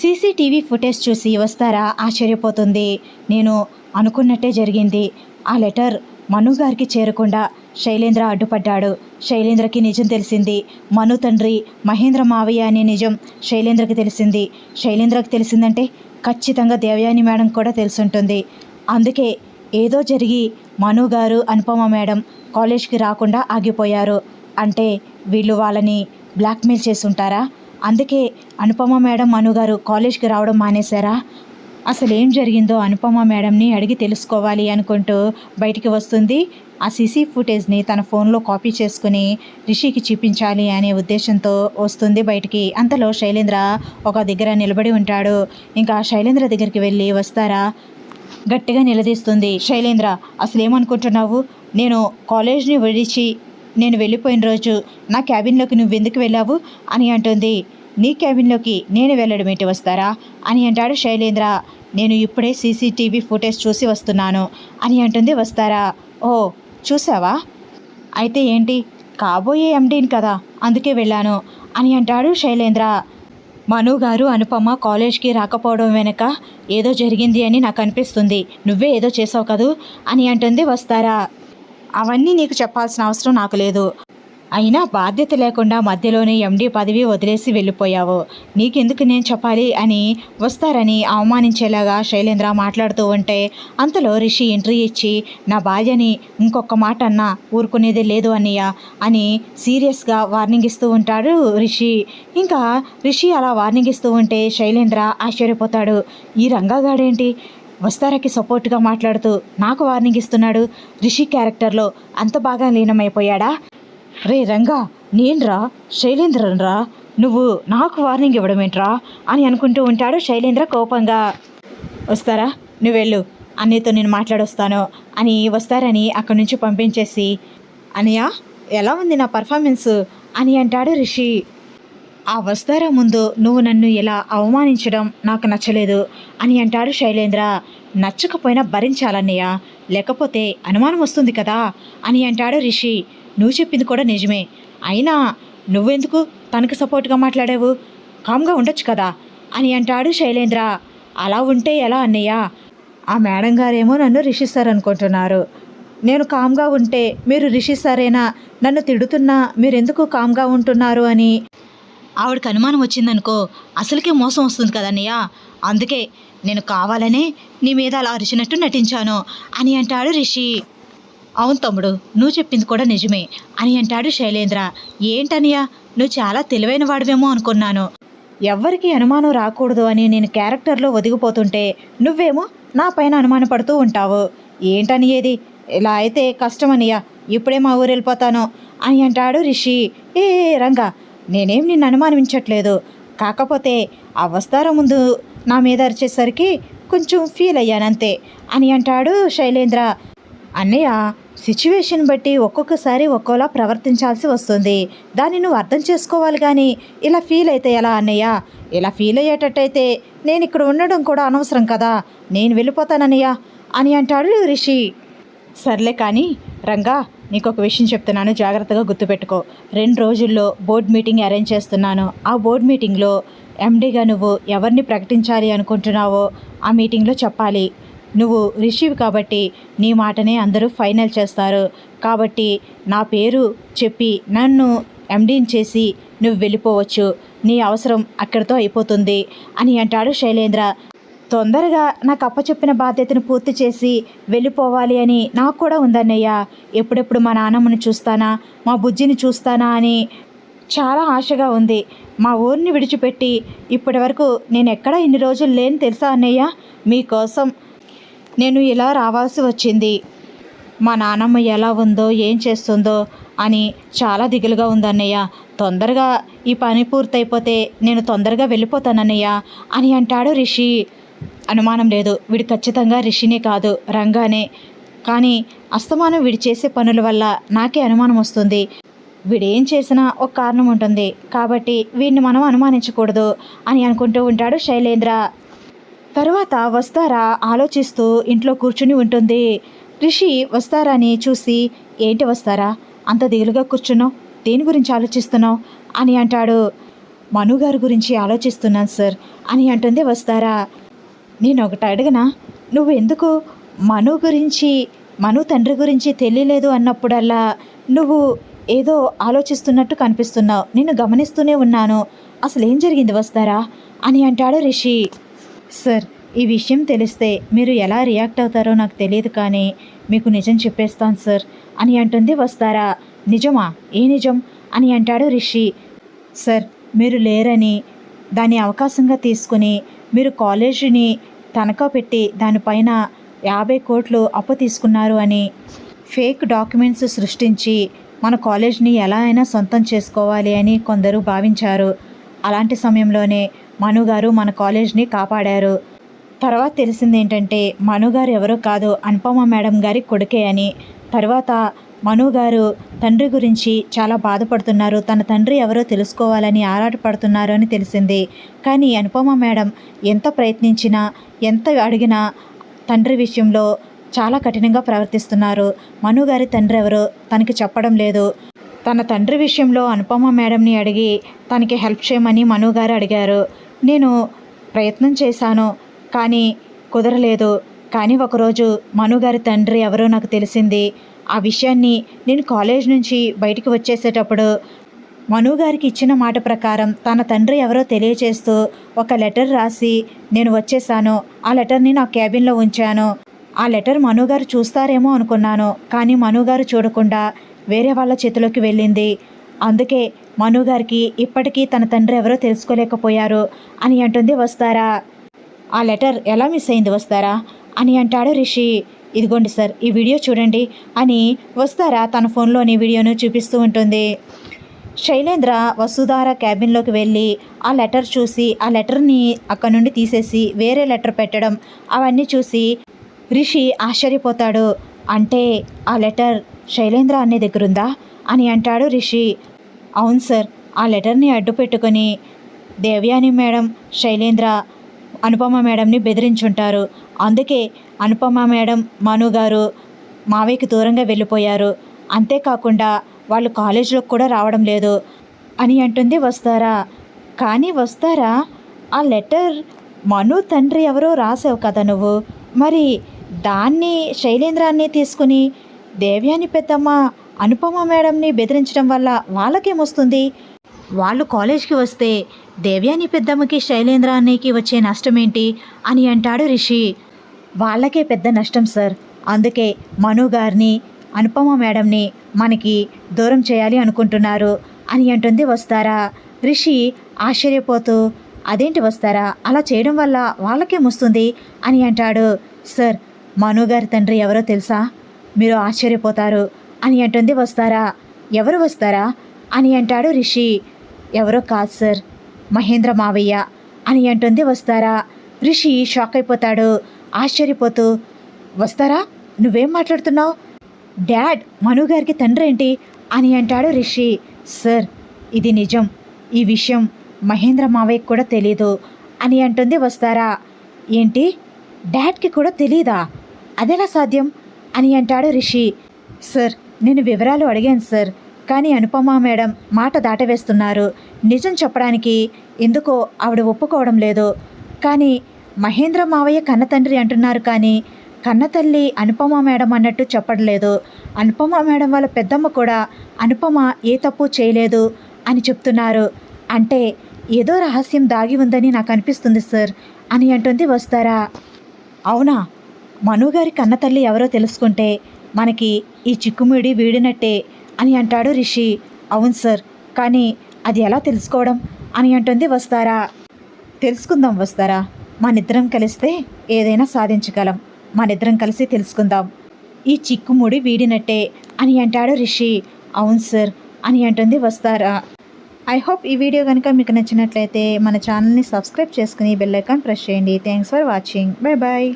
CCTV footage చూసి వస్తారా? ఆశ్చర్యపోతుంది. నేను అనుకున్నట్టే జరిగింది. ఆ లెటర్ మను గారికి చేరకుండా శైలేంద్ర అడ్డుపడ్డాడు. శైలేంద్రకి నిజం తెలిసింది. మను తండ్రి మహేంద్ర మావయ్య అనే నిజం శైలేంద్రకి తెలిసింది. శైలేంద్రకి తెలిసిందంటే ఖచ్చితంగా దేవయాని మేడం కూడా తెలుసుంటుంది. అందుకే ఏదో జరిగి మను గారు అనుపమ మేడం కాలేజ్కి రాకుండా ఆగిపోయారు. అంటే వీళ్ళు వాళ్ళని బ్లాక్మెయిల్ చేసి ఉంటారా? అందుకే అనుపమ మేడం మనుగారు కాలేజ్కి రావడం మానేశారా? అసలు ఏం జరిగిందో అనుపమ మేడంని అడిగి తెలుసుకోవాలి అనుకుంటూ బయటికి వస్తుంది. ఆ సీసీ ఫుటేజ్ని తన ఫోన్లో కాపీ చేసుకుని రిషికి చూపించాలి అనే ఉద్దేశంతో వస్తుంది బయటికి. అంతలో శైలేంద్ర ఒక దగ్గర నిలబడి ఉంటాడు. ఇంకా శైలేంద్ర దగ్గరికి వెళ్ళి వస్తారా? గట్టిగా నిలదీస్తుంది. శైలేంద్ర అసలు ఏమనుకుంటున్నావు నేను కాలేజ్ని విడిచి నేను వెళ్ళిపోయిన రోజు నా క్యాబిన్లోకి నువ్వు ఎందుకు వెళ్ళావు? అని అంటుంది. నీ క్యాబిన్లోకి నేను వెళ్ళడం ఏంటి వస్తారా? అని అంటాడు శైలేంద్ర. నేను ఇప్పుడే సీసీటీవీ ఫుటేజ్ చూసి వస్తున్నాను. అని అంటుంది వస్తారా? ఓ చూసావా? అయితే ఏంటి? కాబోయే ఎండీని కదా అందుకే వెళ్ళాను అని అంటాడు శైలేంద్ర. మను గారు అనుపమ కాలేజ్కి రాకపోవడం వెనుక ఏదో జరిగింది అని నాకు అనిపిస్తుంది. నువ్వే ఏదో చేసావు కదూ? అని అంటుంది వస్తారా? అవన్నీ నీకు చెప్పాల్సిన అవసరం నాకు లేదు. అయినా బాధ్యత లేకుండా మధ్యలోనే ఎండీ పదవి వదిలేసి వెళ్ళిపోయావు. నీకెందుకు నేను చెప్పాలి అని వస్తారని అవమానించేలాగా శైలేంద్ర మాట్లాడుతూ ఉంటే అంతలో రిషి ఎంట్రీ ఇచ్చి నా భార్యని ఇంకొక మాట అన్నా ఊరుకునేదే లేదు అన్నయ్య అని సీరియస్గా వార్నింగ్ ఇస్తూ ఉంటాడు రిషి. ఇంకా రిషి అలా వార్నింగ్ ఇస్తూ ఉంటే శైలేంద్ర ఆశ్చర్యపోతాడు. ఈ రంగాగాడేంటి? వస్తారకి సపోర్ట్గా మాట్లాడుతూ నాకు వార్నింగ్ ఇస్తున్నాడు రిషి క్యారెక్టర్లో అంత బాగా లీనమైపోయాడా? రే రంగా నేనురా శైలేంద్రన్రా నువ్వు నాకు వార్నింగ్ ఇవ్వడమేంట్రా అని అనుకుంటూ ఉంటాడు శైలేంద్ర కోపంగా. వస్తారా? నువ్వు వెళ్ళు. అన్నయ్యతో నేను మాట్లాడొస్తాను అని వస్తారని అక్కడి నుంచి పంపించేసి అన్నయ్య ఎలా ఉంది నా పర్ఫార్మెన్స్? అని అంటాడు రిషి. ఆ వస్తారా ముందు నువ్వు నన్ను ఎలా అవమానించడం నాకు నచ్చలేదు అని అంటాడు శైలేంద్ర. నచ్చకపోయినా భరించాలన్నయ్య. లేకపోతే అనుమానం వస్తుంది కదా అని అంటాడు రిషి. నువ్వు చెప్పింది కూడా నిజమే. అయినా నువ్వెందుకు తనకు సపోర్ట్గా మాట్లాడావు? కామ్గా ఉండొచ్చు కదా అని అంటాడు శైలేంద్ర. అలా ఉంటే ఎలా అన్నయ్య? ఆ మేడం గారేమో నన్ను రిషి సార్ అనుకుంటున్నారు. నేను కామ్గా ఉంటే మీరు రిషి సారేనా? నన్ను తిడుతున్నా మీరెందుకు కామ్గా ఉంటున్నారు అని ఆవిడకి అనుమానం వచ్చిందనుకో అసలుకే మోసం వస్తుంది కదన్నయ్య అందుకే నేను కావాలనే నీ మీద అలా అరిచినట్టు నటించాను అని అంటాడు రిషి. అవును తమ్ముడు నువ్వు చెప్పింది కూడా నిజమే అని అంటాడు శైలేంద్ర. ఏంటనియా నువ్వు చాలా తెలివైన వాడివేమో అనుకున్నాను. ఎవ్వరికి అనుమానం రాకూడదు అని నేను క్యారెక్టర్లో ఒదిగిపోతుంటే నువ్వేమో నా పైన అనుమానపడుతూ ఉంటావు. ఏంటని ఏది ఇలా అయితే కష్టమనియా ఇప్పుడే మా ఊరు వెళ్ళిపోతాను అని అంటాడు రిషి. ఏ, రంగా నేనేం నిన్ను అనుమానించట్లేదు. కాకపోతే ఆ వస్తార ముందు నా మీద అరిచేసరికి కొంచెం ఫీల్ అయ్యానంతే అని అంటాడు శైలేంద్ర. అన్నయ్య సిచ్యువేషన్ బట్టి ఒక్కొక్కసారి ఒక్కోలా ప్రవర్తించాల్సి వస్తుంది. దాన్ని నువ్వు అర్థం చేసుకోవాలి కానీ ఇలా ఫీల్ అయితే ఎలా అన్నయ్య? ఇలా ఫీల్ అయ్యేటట్టయితే నేను ఇక్కడ ఉండడం కూడా అనవసరం కదా. నేను వెళ్ళిపోతానన్నయ్య అని అంటాడు రిషి సర్లే కానీ రంగా నీకు ఒక విషయం చెప్తున్నాను జాగ్రత్తగా గుర్తుపెట్టుకో. రెండు రోజుల్లో బోర్డ్ మీటింగ్ అరేంజ్ చేస్తున్నాను. ఆ బోర్డ్ మీటింగ్లో ఎండీగా నువ్వు ఎవరిని ప్రకటించాలి అనుకుంటున్నావో ఆ మీటింగ్లో చెప్పాలి. నువ్వు రిషివ్ కాబట్టి నీ మాటనే అందరూ ఫైనల్ చేస్తారు. కాబట్టి నా పేరు చెప్పి నన్ను ఎండీని చేసి నువ్వు వెళ్ళిపోవచ్చు. నీ అవసరం అక్కడితో అయిపోతుంది అని అంటాడు శైలేంద్ర. తొందరగా నాకు అప్పచెప్పిన బాధ్యతను పూర్తి చేసి వెళ్ళిపోవాలి అని నాకు కూడా ఉందన్నయ్య. ఎప్పుడెప్పుడు మా నాన్నమ్మని చూస్తానా మా బుజ్జిని చూస్తానా అని చాలా ఆశగా ఉంది. మా ఊరిని విడిచిపెట్టి ఇప్పటి వరకు నేను ఎక్కడ ఇన్ని రోజులు లేని తెలుసా అన్నయ్య? మీకోసం నేను ఇలా రావాల్సి వచ్చింది. మా నాన్నమ్మ ఎలా ఉందో ఏం చేస్తుందో అని చాలా దిగులుగా ఉందన్నయ్య తొందరగా ఈ పని పూర్తయిపోతే నేను తొందరగా వెళ్ళిపోతానన్నయ్య అని అంటాడు రిషి. అనుమానం లేదు. వీడు ఖచ్చితంగా రిషినే కాదు రంగానే. కానీ అస్తమానం వీడు చేసే పనుల వల్ల నాకే అనుమానం వస్తుంది. వీడేం చేసినా ఒక కారణం ఉంటుంది. కాబట్టి వీడిని మనం అనుమానించకూడదు అని అనుకుంటూ ఉంటాడు శైలేంద్ర. తరువాత వస్తారా ఆలోచిస్తూ ఇంట్లో కూర్చుని ఉంటుంది. రిషి వస్తారని చూసి ఏంటి వస్తారా? అంత దిగులుగా కూర్చున్నావు? దేని గురించి ఆలోచిస్తున్నావు? అని అంటాడు. మనుగారు గురించి ఆలోచిస్తున్నాను సార్ అని అంటుంది వస్తారా. నేను ఒకటి అడిగినా నువ్వు ఎందుకు మను గురించి మను తండ్రి గురించి తెలియలేదు అన్నప్పుడల్లా నువ్వు ఏదో ఆలోచిస్తున్నట్టు కనిపిస్తున్నావు. నేను గమనిస్తూనే ఉన్నాను. అసలు ఏం జరిగింది వస్తారా? అని అంటాడు రిషి. సార్ ఈ విషయం తెలిస్తే మీరు ఎలా రియాక్ట్ అవుతారో నాకు తెలియదు కానీ మీకు నిజం చెప్పేస్తాను సార్ అని అంటుంది వస్తారా. నిజమా? ఏ నిజం? అని అంటాడు రిషి. సార్ మీరు లేరని దాన్ని అవకాశంగా తీసుకుని మీరు కాలేజీని తనఖా పెట్టి దానిపైన యాభై కోట్లు అప్పు తీసుకున్నారు అని ఫేక్ డాక్యుమెంట్స్ సృష్టించి మన కాలేజ్ని ఎలా అయినా సొంతం చేసుకోవాలి అని కొందరు భావించారు. అలాంటి సమయంలోనే మనుగారు మన కాలేజ్ని కాపాడారు. తర్వాత తెలిసింది ఏంటంటే మనుగారు ఎవరో కాదు అనుపమ మేడం గారి కొడుకే అని. తర్వాత మను గారు తండ్రి గురించి చాలా బాధపడుతున్నారు. తన తండ్రి ఎవరో తెలుసుకోవాలని ఆరాటపడుతున్నారు అని తెలిసింది. కానీ అనుపమ మేడం ఎంత ప్రయత్నించినా ఎంత అడిగినా తండ్రి విషయంలో చాలా కఠినంగా ప్రవర్తిస్తున్నారు. మను గారి తండ్రి ఎవరో తనకి చెప్పడం లేదు. తన తండ్రి విషయంలో అనుపమ మేడంని అడిగి తనకి హెల్ప్ చేయమని మను గారు అడిగారు. నేను ప్రయత్నం చేశాను కానీ కుదరలేదు. కానీ ఒకరోజు మనుగారి తండ్రి ఎవరో నాకు తెలిసింది. ఆ విషయాన్ని నేను కాలేజ్ నుంచి బయటికి వచ్చేసేటప్పుడు మను గారికి ఇచ్చిన మాట ప్రకారం తన తండ్రి ఎవరో తెలియచేస్తూ ఒక లెటర్ రాసి నేను వచ్చేసాను. ఆ లెటర్ని నా క్యాబిన్లో ఉంచాను. ఆ లెటర్ మను గారు చూస్తారేమో అనుకున్నాను. కానీ మను గారు చూడకుండా వేరే వాళ్ళ చేతిలోకి వెళ్ళింది. అందుకే మను గారికి ఇప్పటికీ తన తండ్రి ఎవరో తెలుసుకోలేకపోయారు అని అంటుంది వస్తారా? ఆ లెటర్ ఎలా మిస్ అయింది వస్తారా? అని అంటాడు రిషి. ఇదిగోండి సార్ ఈ వీడియో చూడండి అని వస్తారా తన ఫోన్లోని వీడియోను చూపిస్తూ ఉంటుంది. శైలేంద్ర వసుధార క్యాబిన్లోకి వెళ్ళి ఆ లెటర్ చూసి ఆ లెటర్ని అక్కడ నుండి తీసేసి వేరే లెటర్ పెట్టడం అవన్నీ చూసి రిషి ఆశ్చర్యపోతాడు. అంటే ఆ లెటర్ శైలేంద్ర అనే దగ్గరుందా అని అంటాడు రిషి. అవును సార్ ఆ లెటర్ని అడ్డు పెట్టుకొని దేవ్యాని మేడం శైలేంద్ర అనుపమ మేడంని బెదిరించుంటారు. అందుకే అనుపమ మేడం మను గారు మావయ్యకి దూరంగా వెళ్ళిపోయారు. అంతేకాకుండా వాళ్ళు కాలేజీలోకి కూడా రావడం లేదు అని అంటుంది వస్తారా? కానీ వస్తారా? ఆ లెటర్ మను తండ్రి ఎవరో రాసావు కదా నువ్వు. మరి దాన్ని శైలేంద్రాన్ని తీసుకుని దేవ్యాని పెద్దమ్మ అనుపమ మేడంని బెదిరించడం వల్ల వాళ్ళకేమొస్తుంది? వాళ్ళు కాలేజ్కి వస్తే దేవ్యాని పెద్దమ్మకి శైలేంద్రానికి వచ్చే నష్టం ఏంటి అని అంటాడు రిషి. వాళ్ళకే పెద్ద నష్టం సార్. అందుకే మను గారిని అనుపమ మేడంని మనకి దూరం చేయాలి అనుకుంటున్నారు అని అంటుంది వస్తారా? రిషి ఆశ్చర్యపోతూ అదేంటి వస్తారా? అలా చేయడం వల్ల వాళ్ళకేమొస్తుంది అని అంటాడు. సార్ మను గారి తండ్రి ఎవరో తెలుసా? మీరు ఆశ్చర్యపోతారు అని అంటుంది వస్తారా? ఎవరు వస్తారా? అని అంటాడు రిషి. ఎవరో కాదు సార్. మహేంద్ర మావయ్య అని అంటుంది వస్తారా? రిషి షాక్ అయిపోతాడు. ఆశ్చర్యపోతూ వస్తారా? నువ్వేం మాట్లాడుతున్నావు? డాడ్ మనుగారికి తండ్రి ఏంటి అని అంటాడు రిషి. సార్ ఇది నిజం. ఈ విషయం మహేంద్ర మావయ్యకి కూడా తెలీదు. అని అంటుంది వస్తారా? ఏంటి? డాడ్కి కూడా తెలీదా? అదెలా సాధ్యం? అని అంటాడు రిషి. సార్ నేను వివరాలు అడిగాను సార్ కానీ అనుపమ మేడం మాట దాటవేస్తున్నారు. నిజం చెప్పడానికి ఎందుకో ఆవిడ ఒప్పుకోవడం లేదు. కానీ మహేంద్ర మావయ్య కన్నతండ్రి అంటున్నారు కానీ కన్నతల్లి అనుపమ మేడం అన్నట్టు చెప్పడలేదు అనుపమ మేడం వాళ్ళ పెద్దమ్మ కూడా అనుపమ ఏ తప్పు చేయలేదు అని చెప్తున్నారు. అంటే ఏదో రహస్యం దాగి ఉందని నాకు అనిపిస్తుంది సార్ అని అంటుంది వస్తారా? అవునా? మనుగారి కన్నతల్లి ఎవరో తెలుసుకుంటే మనకి ఈ చిక్కుముడి వీడినట్టే అని అంటాడు రిషి. అవును సార్ కానీ అది ఎలా తెలుసుకోవడం అని అంటుంది వస్తారా? తెలుసుకుందాం వస్తారా? మనిద్దరం కలిస్తే ఏదైనా సాధించగలం. మనిద్దరం కలిసి తెలుసుకుందాం. ఈ చిక్కుముడి వీడినట్టే అని అంటాడు రిషి. అవును సార్ అని అంటుంది వస్తారా? ఐ హోప్ ఈ వీడియో కనుక మీకు నచ్చినట్లయితే మన ఛానల్ని సబ్స్క్రైబ్ చేసుకుని బెల్ ఐకాన్ ప్రెస్ చేయండి. Thanks for watching bye bye